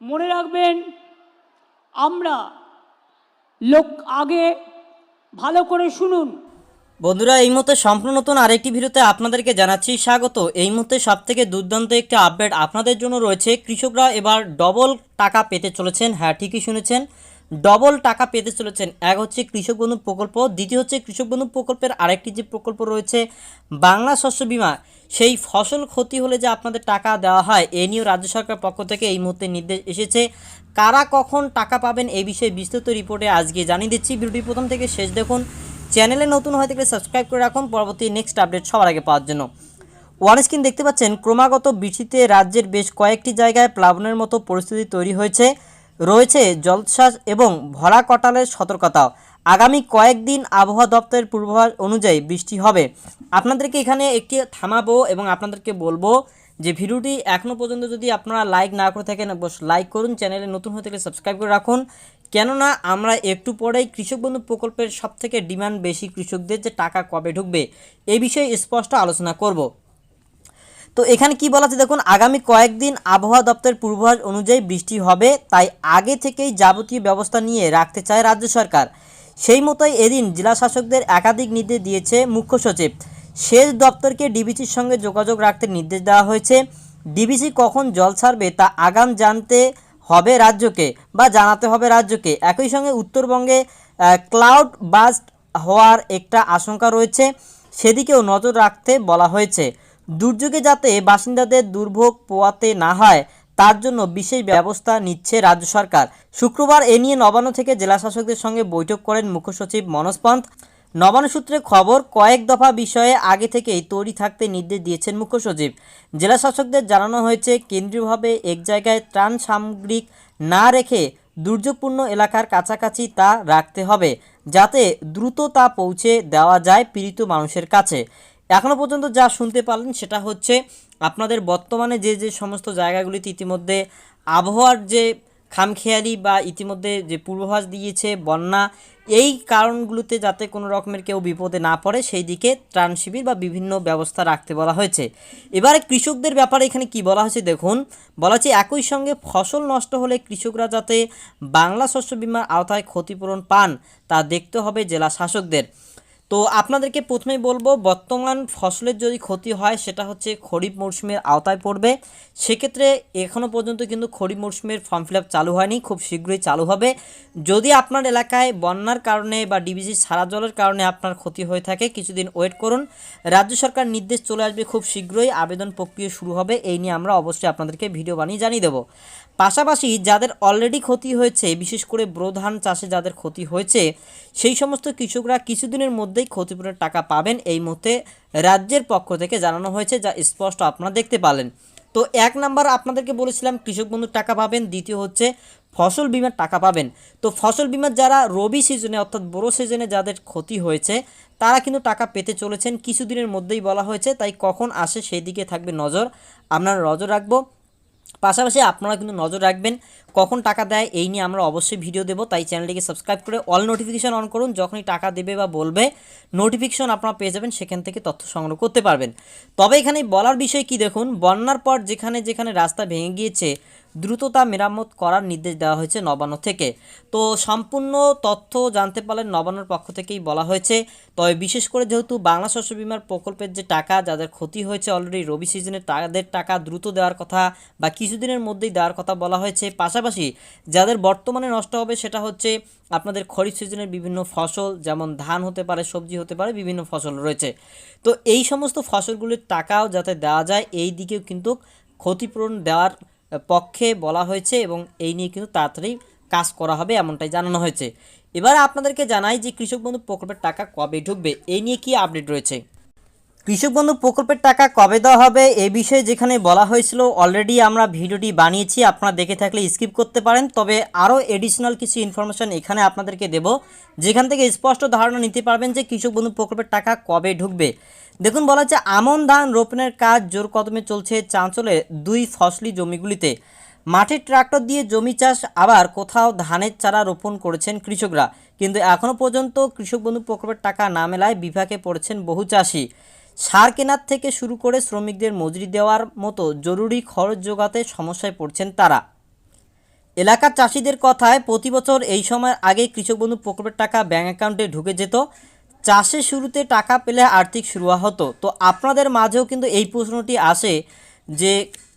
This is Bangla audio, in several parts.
মনে রাখবেন, আমরা লোক আগে ভালো করে শুনুন। বন্ধুরা, এই মুহূর্তে সম্পূর্ণ নতুন আরেকটি ভিডিওতে আপনাদেরকে জানাচ্ছি স্বাগত। এই মুহূর্তে সব থেকে দুর্দান্ত একটি আপডেট আপনাদের জন্য রয়েছে। কৃষকরা এবার ডবল টাকা পেতে চলেছেন। হ্যাঁ ঠিকই শুনেছেন। ডবল টাকা পেতে চলেছেন। এক হচ্ছে কৃষক বন্ধু প্রকল্প, দ্বিতীয় হচ্ছে কৃষক বন্ধু প্রকল্পের আরেকটি যে প্রকল্প রয়েছে, বাংলা শস্য বীমা। সেই ফসল ক্ষতি হলে যে আপনাদের টাকা দেওয়া হয়, এ নিয়েও রাজ্য সরকার পক্ষ থেকে এই মুহূর্তে নির্দেশ এসেছে। কারা কখন টাকা পাবেন এই বিষয়ে বিস্তৃত রিপোর্টে আজকে জানিয়ে দিচ্ছি। ভিডিওটি প্রথম থেকে শেষ দেখুন। চ্যানেলে নতুন হয়ে থাকলে সাবস্ক্রাইব করে রাখুন। পরবর্তী নেক্সট আপডেট সবার আগে পাওয়ার জন্য। ওয়ান স্ক্রিন দেখতে পাচ্ছেন, ক্রমাগত বৃষ্টিতে রাজ্যের বেশ কয়েকটি জায়গায় প্লাবনের মতো পরিস্থিতি তৈরি হয়েছে। রয়েছে জলশ্বাস এবং ভরা কটালের সতর্কতাও আগামী কয়েকদিন আবহাওয়া দপ্তরের পূর্বাভাস অনুযায়ী বৃষ্টি হবে। আপনাদেরকে এখানে একটি থামাবো এবং আপনাদেরকে বলব যে ভিডিওটি এখনও পর্যন্ত যদি আপনারা লাইক না করে থাকেন, অবশ্য লাইক করুন, চ্যানেলে নতুন হয়ে থাকলে সাবস্ক্রাইব করে রাখুন। কেননা আমরা একটু পরেই কৃষক বন্ধু প্রকল্পের সবথেকে ডিমান্ড বেশি কৃষকদের যে টাকা কবে ঢুকবে এই বিষয়ে স্পষ্ট আলোচনা করব। তো এখানে কি বলা আছে? দেখুন, আগামী কয়েকদিন আবহাওয়া দপ্তরের পূর্বাভাস অনুযায়ী বৃষ্টি হবে, তাই আগে থেকেই যাবতীয় ব্যবস্থা নিয়ে রাখতে চায় রাজ্য সরকার। সেই মতোই এদিন জেলা শাসকদের একাধিক নির্দেশ দিয়েছে মুখ্য সচিব। সেচ দপ্তরকে ডিবিসির সঙ্গে যোগাযোগ রাখতে নির্দেশ দেওয়া হয়েছে। ডিবিসি কখন জল ছাড়বে তা আগাম জানতে হবে রাজ্যকে বা জানাতে হবে রাজ্যকে। একই সঙ্গে উত্তরবঙ্গে ক্লাউড বাস্ট হওয়ার একটা আশঙ্কা রয়েছে। সেদিকেও নজর রাখতে বলা হয়েছে। দুর্যোগে যাতে বাসিন্দাদের দুর্ভোগ পোয়াতে না হয়, তার জন্য বিশেষ ব্যবস্থা নিচ্ছে রাজ্য সরকার। শুক্রবার এ নিয়ে নবান্ন থেকে জেলা শাসকদের সঙ্গে বৈঠক করেন মুখ্য সচিব মনোজ পন্থ। নবান্ন সূত্রে খবর, কয়েক দফা বিষয়ে আগে থেকেই তৈরি থাকতে নির্দেশ দিয়েছেন মুখ্য সচিব। জেলা শাসকদের জানানো হয়েছে, কেন্দ্রীয়ভাবে এক জায়গায় ত্রাণ সামগ্রিক না রেখে দুর্যোগপূর্ণ এলাকার কাছাকাছি তা রাখতে হবে, যাতে দ্রুত তা পৌঁছে দেওয়া যায় পীড়িত মানুষের কাছে। এখনও পর্যন্ত যা শুনতে পারলেন সেটা হচ্ছে আপনাদের বর্তমানে যে যে সমস্ত জায়গাগুলিতে ইতিমধ্যে আবহাওয়ার যে খামখেয়ালি বা ইতিমধ্যে যে পূর্বাভাস দিয়েছে বন্যা, এই কারণগুলোতে যাতে কোনো রকমের কেউ বিপদে না পড়ে, সেই দিকে ত্রাণ শিবির বা বিভিন্ন ব্যবস্থা রাখতে বলা হয়েছে। এবারে কৃষকদের ব্যাপারে এখানে কি বলা হয়েছে দেখুন, বলা হচ্ছে একই সঙ্গে ফসল নষ্ট হলে কৃষকরা যাতে বাংলা শস্য বিমার আওতায় ক্ষতিপূরণ পান, তা দেখতে হবে জেলা শাসকদের। তো আপনাদেরকে প্রথমেই বলব, বর্তমান ফসলের যদি ক্ষতি হয়, সেটা হচ্ছে খরিফ মরশুমের আওতায় পড়বে। সেক্ষেত্রে এখনও পর্যন্ত কিন্তু খরিফ মরশুমের ফর্ম ফিল চালু হয়নি, খুব শীঘ্রই চালু হবে। যদি আপনার এলাকায় বন্যার কারণে বা ডিবিসি সারা জলের কারণে আপনার ক্ষতি হয়ে থাকে, কিছুদিন ওয়েট করুন। রাজ্য সরকার নির্দেশ চলে আসবে, খুব শীঘ্রই আবেদন প্রক্রিয়া শুরু হবে, এই নিয়ে আমরা অবশ্যই আপনাদেরকে ভিডিও বানিয়ে জানিয়ে দেবো। পাশাপাশি যাদের অলরেডি ক্ষতি হয়েছে, বিশেষ করে ব্রো ধান চাষে যাদের ক্ষতি হয়েছে, সেই সমস্ত কৃষকরা কিছুদিনের মধ্যেই ক্ষতিপূরণের টাকা পাবেন এই মুহূর্তে রাজ্যের পক্ষ থেকে জানানো হয়েছে, যা স্পষ্ট আপনারা দেখতে পালেন তো এক নাম্বার আপনাদেরকে বলেছিলাম, কৃষক বন্ধুর টাকা পাবেন, দ্বিতীয় হচ্ছে ফসল বিমার টাকা পাবেন। তো ফসল বিমার যারা রবি সিজনে, অর্থাৎ বড়ো সিজনে যাদের ক্ষতি হয়েছে, তারা কিন্তু টাকা পেতে চলেছেন। কিছুদিনের মধ্যেই বলা হয়েছে, তাই কখন আসে সেই দিকে থাকবে নজর। আপনারা নজর রাখব। পাশাপাশি আপনারা কিন্তু নজর রাখবেন কখন টাকা দেয় এই নিয়ে আমরা অবশ্যই ভিডিও দেবো, তাই চ্যানেলটিকে সাবস্ক্রাইব করে অল নোটিফিকেশন অন করুন। যখনই টাকা দেবে বা বলবে নোটিফিকেশন আপনারা পেয়ে যাবেন, সেখান থেকে তথ্য সংগ্রহ করতে পারবেন। তবে এখানে বলার বিষয় কি দেখুন, বন্যার পর যেখানে যেখানে রাস্তা ভেঙে গিয়েছে, দ্রুততা মেরামত করার নির্দেশ দেওয়া হয়েছে নবান্ন থেকে। তো সম্পূর্ণ তথ্য জানতে পারলেন নবান্নর পক্ষ থেকেই বলা হয়েছে। তবে বিশেষ করে যেহেতু বাংলা শস্য বিমার প্রকল্পের যে টাকা, যাদের ক্ষতি হয়েছে অলরেডি রবি সিজনে তাদের টাকা দ্রুত দেওয়ার কথা বা কিছুদিনের মধ্যেই দেওয়ার কথা বলা হয়েছে। পাশাপাশি যাদের বর্তমানে নষ্ট হবে সেটা হচ্ছে আপনাদের খরিফ সিজনের বিভিন্ন ফসল, যেমন ধান হতে পারে, সবজি হতে পারে, বিভিন্ন ফসল রয়েছে। তো এই সমস্ত ফসলগুলির টাকাও যাতে দেওয়া যায়, এই দিকেও কিন্তু ক্ষতিপূরণ দেওয়ার পক্ষে বলা হয়েছে এবং এই নিয়ে কিন্তু তাড়াতাড়ি কাজ করা হবে এমনটাই জানানো হয়েছে। এবার আপনাদেরকে জানাই যে কৃষক বন্ধু প্রকল্পের টাকা কবে ঢুকবে, এই নিয়ে কি আপডেট রয়েছে? কৃষক বন্ধু, প্রকল্পের টাকা কবে দেওয়া হবে এ বিষয়ে যেখানে বলা হয়েছিল অলরেডি আমরা ভিডিওটি বানিয়েছি, আপনারা দেখে থাকলে স্কিপ করতে পারেন। তবে আরও এডিশনাল কিছু ইনফরমেশন এখানে আপনাদেরকে দেব, যেখান থেকে স্পষ্ট ধারণা নিতে পারবেন যে কৃষক বন্ধু, প্রকল্পের টাকা কবে ঢুকবে। দেখুন, বলা হচ্ছে আমন ধান রোপণের কাজ জোর কদমে চলছে চাঞ্চলে দুই ফসলি জমিগুলিতে। মাঠে ট্রাক্টর দিয়ে জমি চাষ, আবার কোথাও ধানের চারা রোপণ করেছেন কৃষকরা। কিন্তু এখনও পর্যন্ত কৃষক বন্ধু, প্রকল্পের টাকা না মেলায় বিভাগে পড়েছেন বহু চাষি। সার কেনার থেকে শুরু করে শ্রমিকদের মজুরি দেওয়ার মতো জরুরি খরচ যোগাতে সমস্যায় পড়ছেন তারা। এলাকার চাষিদের কথায়, প্রতি বছর এই সময় আগে কৃষক বন্ধু প্রকল্পের টাকা ব্যাঙ্ক অ্যাকাউন্টে ঢুকে যেত। চাষের শুরুতে টাকা পেলে আর্থিক শুরু হতো। তো আপনাদের মাঝেও কিন্তু এই প্রশ্নটি আসে যে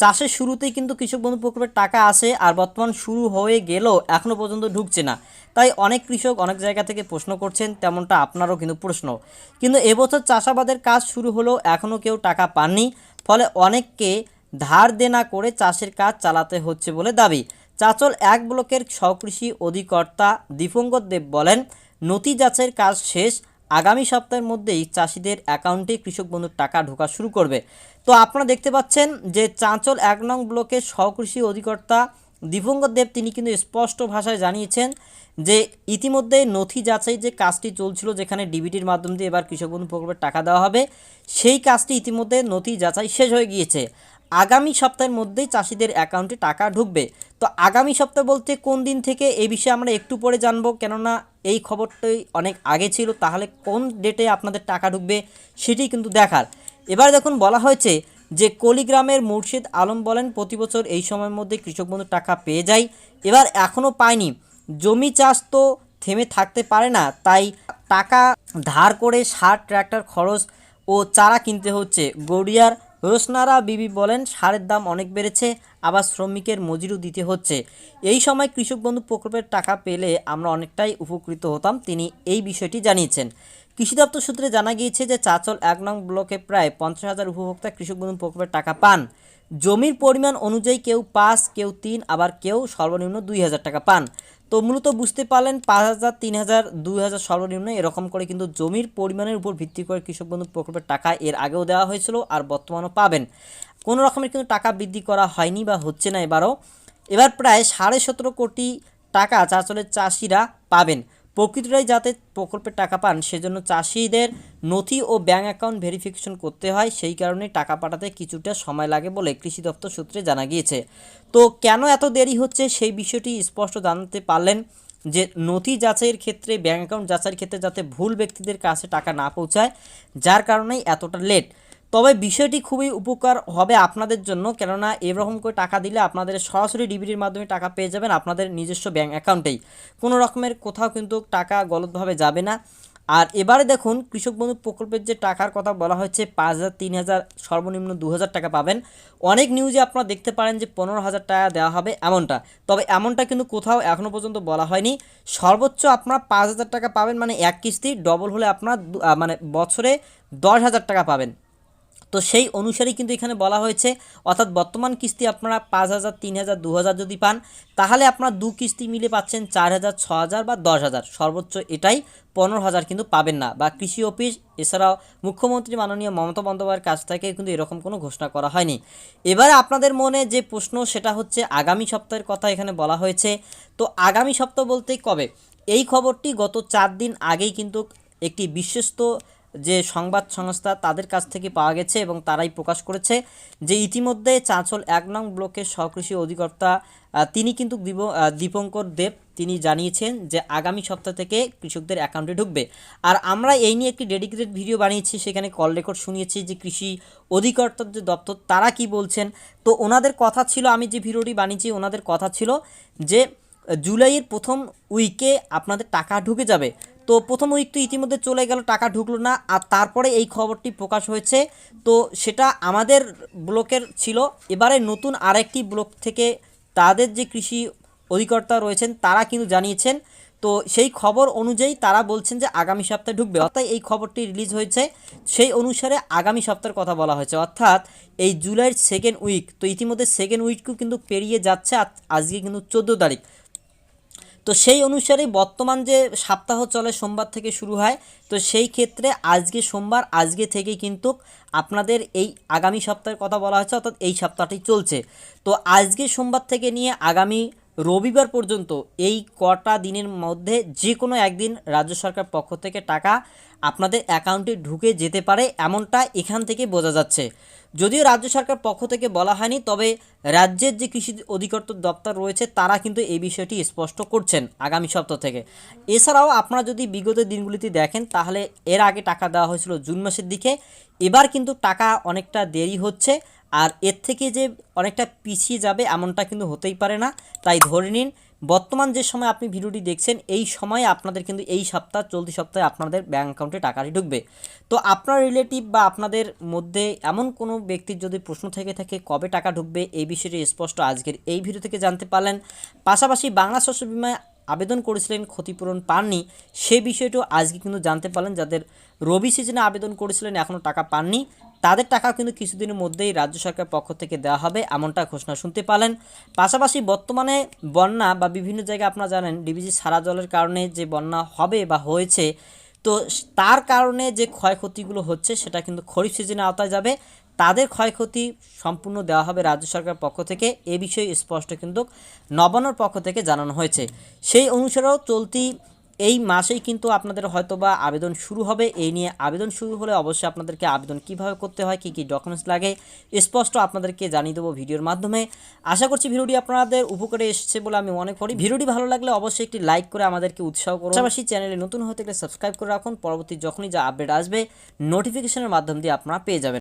চাষের শুরুতেই কিন্তু কৃষক বন্ধু প্রকল্পের টাকা আসে আর বর্তমান শুরু হয়ে গেলেও এখনও পর্যন্ত ঢুকছে না। তাই অনেক কৃষক অনেক জায়গা থেকে প্রশ্ন করছেন, তেমনটা আপনারও কিন্তু প্রশ্ন। কিন্তু এবছর চাষাবাদের কাজ শুরু হলেও এখনও কেউ টাকা পাননি, ফলে অনেককে ধার দেনা করে চাষের কাজ চালাতে হচ্ছে বলে দাবি। চাচল এক ব্লকের সহকৃষি অধিকর্তা দীপঙ্কর দেব বলেন, নথি যাচাইয়ের কাজ শেষ আগামী সপ্তাহের মধ্যেই চাষিদের অ্যাকাউন্টে কৃষক বন্ধুর টাকা ঢোকা শুরু করবে। তো আপনারা দেখতে পাচ্ছেন যে চাঁচল এক নং ব্লকের সহকৃষি অধিকর্তা দীপঙ্কর দেব তিনি কিন্তু স্পষ্ট ভাষায় জানিয়েছেন যে ইতিমধ্যে নথি যাচাই যে কাজটি চলছিল যেখানে ডিবিটির মাধ্যম দিয়ে এবার কৃষক বন্ধু প্রকল্পের টাকা দেওয়া হবে, সেই কাজটি ইতিমধ্যে নথি যাচাই শেষ হয়ে গিয়েছে। আগামী সপ্তাহের মধ্যেই চাষিদের অ্যাকাউন্টে টাকা ঢুকবে। তো আগামী সপ্তাহ বলতে কোন দিন থেকে এই বিষয়ে আমরা একটু পরে জানব, কেননা এই খবরটাই অনেক আগে ছিল, তাহলে কোন ডেটে আপনাদের টাকা ঢুকবে সেটি কিন্তু দেখার। এবার দেখুন, বলা হয়েছে যে কলিগ্রামের মুর্শিদ আলম বলেন, প্রতি বছর এই সময়ের মধ্যে কৃষক বন্ধু টাকা পেয়ে যায়। এবার এখনও পায়নি। জমি চাষ তো থেমে থাকতে পারে না, তাই টাকা ধার করে সার, ট্র্যাক্টর খরচ ও চারা কিনতে হচ্ছে। গড়িয়ার রোশনারা বিবি বলেন, সারের দাম অনেক বেড়েছে, আবার শ্রমিকের মজুরিও দিতে হচ্ছে। এই সময় কৃষক বন্ধু প্রকল্পের টাকা পেলে আমরা অনেকটাই উপকৃত হতাম, তিনি এই বিষয়টি জানিয়েছেন। কৃষি দপ্তর সূত্রে জানা গিয়েছে যে চাচল এক নং ব্লকে প্রায় পঞ্চাশ হাজার উপভোক্তা কৃষক বন্ধু প্রকল্পের টাকা পান। জমির পরিমাণ অনুযায়ী কেউ পাঁচ, কেউ তিন, আবার কেউ সর্বনিম্ন দুই হাজার টাকা পান। তো মূলত বুঝতে পারলেন, পাঁচ হাজার, তিন হাজার, দুই হাজার সর্বনিম্ন এরকম করে কিন্তু জমির পরিমাণের উপর ভিত্তি করে কৃষক বন্ধু প্রকল্পের টাকা এর আগেও দেওয়া হয়েছিল আর বর্তমানও পাবেন। কোনো রকমের কিন্তু টাকা বৃদ্ধি করা হয়নি বা হচ্ছে না এবারও। এবার প্রায় সাড়ে সতেরো কোটি টাকা চাচলের চাষিরা পাবেন। প্রকৃতরাই যাতে প্রকল্পের টাকা পান, সেজন্য চাষিদের নথি ও ব্যাঙ্ক অ্যাকাউন্ট ভেরিফিকেশন করতে হয়। সেই কারণে টাকা পাঠাতে কিছুটা সময় লাগে বলে কৃষি দপ্তর সূত্রে জানা গিয়েছে। তো কেন এত দেরি হচ্ছে? সেই বিষয়টি স্পষ্ট জানতে পারলেন যে, নথি যাচাইয়ের ক্ষেত্রে ব্যাঙ্ক অ্যাকাউন্ট যাচাইয়ের ক্ষেত্রে যাতে ভুল ব্যক্তিদের কাছে টাকা না পৌঁছায়, যার কারণেই এতটা লেট। তবে বিষয়টি খুবই উপকার হবে আপনাদের জন্য, কেননা এরকম করে টাকা দিলে আপনাদের সরাসরি ডিবিটির মাধ্যমে টাকা পেয়ে যাবেন আপনাদের নিজস্ব ব্যাঙ্ক অ্যাকাউন্টেই কোনো রকমের কোথাও কিন্তু টাকা গলতভাবে যাবে না। আর এবারে দেখুন, কৃষক বন্ধু প্রকল্পের যে টাকার কথা বলা হয়েছে, পাঁচ হাজার, তিন হাজার, সর্বনিম্ন দু হাজার টাকা পাবেন। অনেক নিউজে আপনারা দেখতে পারেন যে পনেরো হাজার টাকা দেওয়া হবে এমনটা। তবে এমনটা কিন্তু কোথাও এখনও পর্যন্ত বলা হয়নি। সর্বোচ্চ আপনারা পাঁচ হাজার টাকা পাবেন মানে এক কিস্তি ডবল হলে আপনার মানে বছরে দশ হাজার টাকা পাবেন। তো সেই অনুসারেই কিন্তু এখানে বলা হয়েছে, অর্থাৎ বর্তমান কিস্তি আপনারা পাঁচ হাজার, তিন হাজার, দু হাজার যদি পান, তাহলে আপনারা দু কিস্তি মিলে পাচ্ছেন চার হাজার ছ হাজার বা দশ হাজার। সর্বোচ্চ এটাই পনেরো হাজার কিন্তু পাবেন না। বা কৃষি অফিস, এছাড়াও মুখ্যমন্ত্রী মাননীয় মমতা বন্দ্যোপাধ্যায়ের কাছ থেকে কিন্তু এরকম কোনো ঘোষণা করা হয়নি। এবারে আপনাদের মনে যে প্রশ্ন, সেটা হচ্ছে আগামী সপ্তাহের কথা এখানে বলা হয়েছে। তো আগামী সপ্তাহ বলতে কবে? এই খবরটি গত চার দিন আগেই কিন্তু একটি বিশ্বস্ত যে সংবাদ সংস্থা তাদের কাছ থেকে পাওয়া গেছে এবং তারাই প্রকাশ করেছে যে ইতিমধ্যে চাঁচল এক নং ব্লকের সহকৃষি অধিকর্তা তিনি কিন্তু দীপঙ্কর দেব, তিনি জানিয়েছেন যে আগামী সপ্তাহ থেকে কৃষকদের অ্যাকাউন্টে ঢুকবে। আর আমরা এই নিয়ে একটি ডেডিকেটেড ভিডিও বানিয়েছি, সেখানে কল রেকর্ড শুনিয়েছি যে কৃষি অধিকর্তার যে দপ্তর, তারা কি বলছেন। তো ওনাদের কথা ছিল, আমি যে ভিডিওটি বানিয়েছি, ওনাদের কথা ছিল যে জুলাইয়ের প্রথম উইকে আপনাদের টাকা ঢুকে যাবে। তো প্রথম উইক তো ইতিমধ্যে চলে গেল, টাকা ঢুকলো না, আর তারপরে এই খবরটি প্রকাশ হয়েছে। তো সেটা আমাদের ব্লকের ছিল। এবারে নতুন আরেকটি ব্লক থেকে তাদের যে কৃষি অধিকর্তা রয়েছেন, তারা কিন্তু জানিয়েছেন। তো সেই খবর অনুযায়ী তারা বলছেন যে আগামী সপ্তাহে ঢুকবে। অর্থাৎ এই খবরটি রিলিজ হয়েছে, সেই অনুসারে আগামী সপ্তাহের কথা বলা হয়েছে। অর্থাৎ এই জুলাইয়ের সেকেন্ড উইক তো ইতিমধ্যে সেকেন্ড উইকও কিন্তু পেরিয়ে যাচ্ছে আজ- আজকে কিন্তু চোদ্দ তারিখ। তো সেই অনুসারে বর্তমান যে সপ্তাহ চলে সোমবার থেকে শুরু হয়, তো সেই ক্ষেত্রে আজকে সোমবার, আজকে থেকেই কিন্তু আপনাদের এই আগামী সপ্তাহের কথা বলা হয়েছে অর্থাৎ এই সপ্তাহটি চলছে। তো আজকে সোমবার থেকে নিয়ে আগামী রবিবার পর্যন্ত এই কটা দিনের মধ্যে যে কোনো একদিন রাজ্য সরকার পক্ষ থেকে টাকা আপনাদের অ্যাকাউন্টে ঢুকে যেতে পারে এমনটা এখান থেকে বোঝা যাচ্ছে। যদিও রাজ্য সরকার পক্ষ থেকে বলা হয়নি, তবে রাজ্যের যে কৃষি অধিকর্তর দপ্তর রয়েছে, তারা কিন্তু এই বিষয়টি স্পষ্ট করছেন আগামী সপ্তাহ থেকে। এছাড়াও আপনারা যদি বিগত দিনগুলিতে দেখেন, তাহলে এর আগে টাকা দেওয়া হয়েছিল জুন মাসের দিকে। এবার কিন্তু টাকা অনেকটা দেরি হচ্ছে। আর এর থেকে যে অনেকটা পিছিয়ে যাবে এমনটা কিন্তু হতেই পারে না। তাই ধরে নিন, বর্তমান যে সময় আপনি ভিডিওটি দেখছেন, এই সময়ে আপনাদের কিন্তু এই সপ্তাহ, চলতি সপ্তাহে আপনাদের ব্যাঙ্ক অ্যাকাউন্টে টাকাটি ঢুকবে। তো আপনার রিলেটিভ বা আপনাদের মধ্যে এমন কোনো ব্যক্তির যদি প্রশ্ন থেকে থাকে, কবে টাকা ঢুকবে, এই বিষয়টি স্পষ্ট আজকের এই ভিডিও থেকে জানতে পারলেন। পাশাপাশি বাংলা শস্য বিমায় আবেদন করেছিলেন, ক্ষতিপূরণ পাননি সেই বিষয়টিও আজকে কিন্তু জানতে পারলেন যাদের রবি সিজনে আবেদন করেছিলেন এখনও টাকা পাননি, তাদের টাকা কিন্তু কিছুদিনের মধ্যেই রাজ্য সরকার পক্ষ থেকে দেওয়া হবে এমনটা ঘোষণা শুনতে পারলেন। পাশাপাশি বর্তমানে বন্যা বা বিভিন্ন জায়গায় আপনারা জানেন ডিবিজি সারা জলের কারণে যে বন্যা হবে বা হয়েছে, তো স- তার কারণে যে ক্ষয়ক্ষতিগুলো হচ্ছে সেটা কিন্তু খরিফ সিজনে আওতায় যাবে। তাদের ক্ষয়ক্ষতি সম্পূর্ণ দেওয়া হবে রাজ্য সরকার পক্ষ থেকে। এ বিষয়ে স্পষ্ট কিন্তু নবান্নর পক্ষ থেকে জানানো হয়েছে। সেই অনুসারেও চলতি এই মাসেই কিন্তু আপনাদের হয়তোবা আবেদন শুরু হবে। এই নিয়ে আবেদন শুরু হলে অবশ্যই আপনাদেরকে আবেদন কীভাবে করতে হয়, কী কী ডকুমেন্টস লাগে, স্পষ্ট আপনাদেরকে জানিয়ে দেবো ভিডিওর মাধ্যমে। আশা করছি ভিডিওটি আপনাদের উপকারে এসেছে বলে আমি মনে করি। ভিডিওটি ভালো লাগলে অবশ্যই একটি লাইক করে আমাদেরকে উৎসাহ করুন। পাশাপাশি চ্যানেলে নতুন হতে গেলে সাবস্ক্রাইব করে রাখুন। পরবর্তী যখনই যা আপডেট আসবে নোটিফিকেশনের মাধ্যম দিয়ে আপনারা পেয়ে যাবেন।